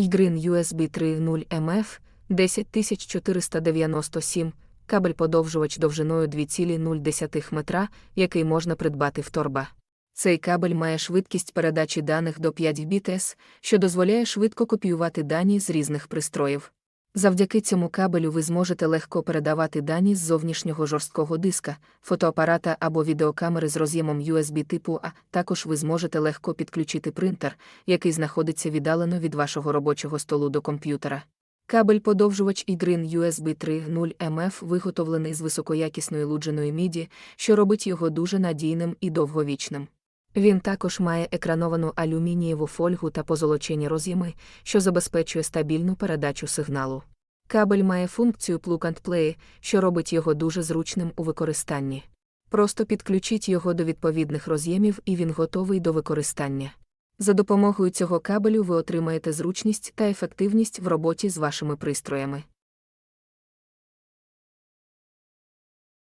Ygrin USB 3.0 MF 10497, кабель подовжувач довжиною 2,0 метра, який можна придбати в торба. Цей кабель має швидкість передачі даних до 5 Mbps, що дозволяє швидко копіювати дані з різних пристроїв. Завдяки цьому кабелю ви зможете легко передавати дані з зовнішнього жорсткого диска, фотоапарата або відеокамери з роз'ємом USB типу А. Також ви зможете легко підключити принтер, який знаходиться віддалено від вашого робочого столу до комп'ютера. Кабель-подовжувач Ygrin USB 3.0 MF виготовлений з високоякісної лудженої міді, що робить його дуже надійним і довговічним. Він також має екрановану алюмінієву фольгу та позолочені роз'єми, що забезпечує стабільну передачу сигналу. Кабель має функцію Plug and Play, що робить його дуже зручним у використанні. Просто підключіть його до відповідних роз'ємів і він готовий до використання. За допомогою цього кабелю ви отримаєте зручність та ефективність в роботі з вашими пристроями.